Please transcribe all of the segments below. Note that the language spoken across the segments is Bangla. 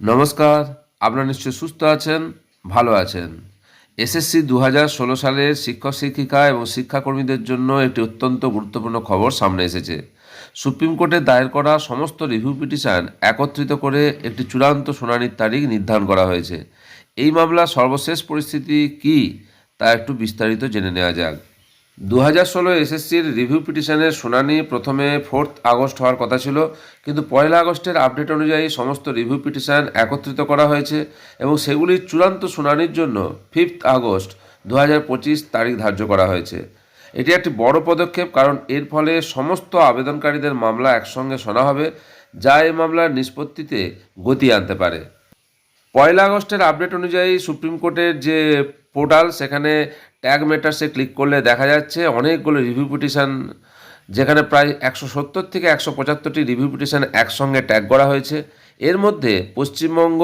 নমস্কার, আপনারা নিশ্চয়ই সুস্থ আছেন, ভালো আছেন। এসএসসি দু হাজার ষোলো সালের শিক্ষক, শিক্ষিকা এবং শিক্ষাকর্মীদের জন্য একটি অত্যন্ত গুরুত্বপূর্ণ খবর সামনে এসেছে। সুপ্রিম কোর্টে দায়ের করা সমস্ত রিভিউ পিটিশন একত্রিত করে একটি চূড়ান্ত শুনানির তারিখ নির্ধারণ করা হয়েছে। এই মামলার সর্বশেষ পরিস্থিতি কী তা একটু বিস্তারিত জেনে নেওয়া যাক। দু হাজার ষোলো এসএসসির রিভিউ পিটিশনের শুনানি প্রথমে ফোর্থ আগস্ট হওয়ার কথা ছিল, কিন্তু পয়লা আগস্টের আপডেট অনুযায়ী সমস্ত রিভিউ পিটিশন একত্রিত করা হয়েছে এবং সেগুলির চূড়ান্ত শুনানির জন্য ফিফথ আগস্ট দু হাজার পঁচিশ তারিখ ধার্য করা হয়েছে। এটি একটি বড় পদক্ষেপ কারণ এর ফলে সমস্ত আবেদনকারীদের মামলা একসঙ্গে শোনা হবে, যা এই মামলার নিষ্পত্তিতে গতি আনতে পারে। পয়লা আগস্টের আপডেট অনুযায়ী সুপ্রিম কোর্টের যে পোর্টাল, সেখানে ট্যাগ মেটার্সে ক্লিক করলে দেখা যাচ্ছে অনেকগুলো রিভিউ পিটিশন যেখানে প্রায় একশো সত্তর থেকে একশো পঁচাত্তরটি রিভিউ পিটিশান একসঙ্গে ট্যাগ করা হয়েছে। এর মধ্যে পশ্চিমবঙ্গ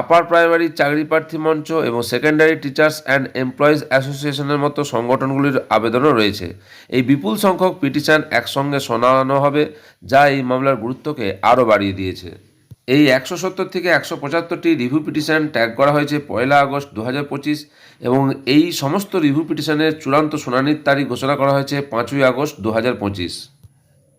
আপার প্রাইমারি চাকরি প্রার্থী মঞ্চ এবং সেকেন্ডারি টিচার্স অ্যান্ড এমপ্লয়িজ অ্যাসোসিয়েশনের মতো সংগঠনগুলির আবেদনও রয়েছে। এই বিপুল সংখ্যক পিটিশন একসঙ্গে শোনানো হবে, যা এই মামলার গুরুত্বকে আরও বাড়িয়ে দিয়েছে। এই একশো সত্তর থেকে একশো পঁচাত্তরটি রিভিউ পিটিশন ট্যাগ করা হয়েছে পয়লা আগস্ট দু হাজার পঁচিশ এবং এই সমস্ত রিভিউ পিটিশনের চূড়ান্ত শুনানির তারিখ ঘোষণা করা হয়েছে পাঁচই আগস্ট দু হাজার পঁচিশ।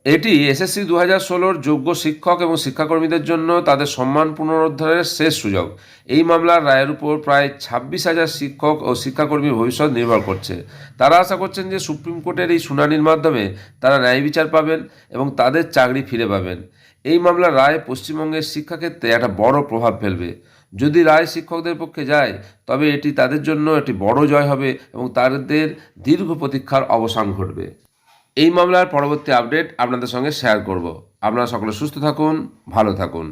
এটি এসএসসি দু হাজার ষোলোর যোগ্য শিক্ষক এবং শিক্ষাকর্মীদের জন্য তাদের সম্মান পুনরুদ্ধারের শেষ সুযোগ। এই মামলার রায়ের উপর প্রায় ছাব্বিশ হাজার শিক্ষক ও শিক্ষাকর্মীর ভবিষ্যৎ নির্ভর করছে। তারা আশা করছেন যে সুপ্রিম কোর্টের এই শুনানির মাধ্যমে তারা ন্যায় বিচার পাবেন এবং তাদের চাকরি ফিরে পাবেন। এই মামলার রায় পশ্চিমবঙ্গের শিক্ষাক্ষেত্রে একটা বড় প্রভাব ফেলবে। যদি রায় শিক্ষকদের পক্ষে যায়, তবে এটি তাদের জন্য একটি বড় জয় হবে এবং তাদের দীর্ঘ প্রতীক্ষার অবসান ঘটবে। এই মামলার পরবর্তী আপডেট আপনাদের সঙ্গে শেয়ার করব। আপনারা সকলে সুস্থ থাকুন ভালো থাকুন।